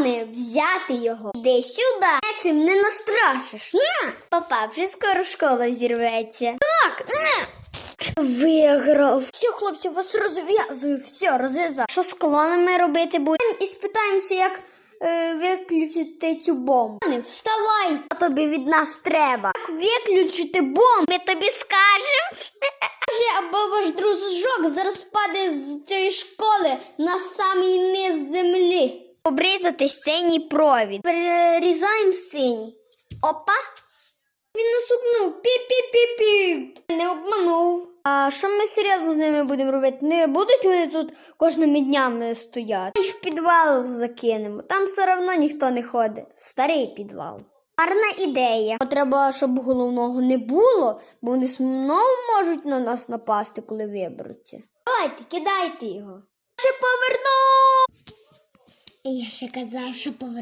Головне взяти його. Іди сюди. Я Цим не настрашиш. На! Папа, вже скоро школа зірветься. Так, на! Виграв. Все, хлопці, вас розв'язую. Все, розв'язав. Що з колонами робити будемо? І спитаємося, як е, виключити цю бомбу. Не вставай, а тобі від нас треба. Як виключити бомбу? Ми тобі скажемо. Каже, або ваш дружок зараз паде з цієї школи на самий низ землі. Обрізати синій провід. Перерізаємо синій. Опа. Він нас обманув. Пі-пі-пі-пі. Не обманув. А що ми серйозно з ними будемо робити? Не будуть вони тут кожними днями стояти. І в підвал закинемо. Там все одно ніхто не ходить. В старий підвал. Гарна ідея. Треба, щоб головного не було, бо вони знову можуть на нас напасти, коли виберуться. Давайте, кидайте його. Ще поверну. Я ще казав, що поверну.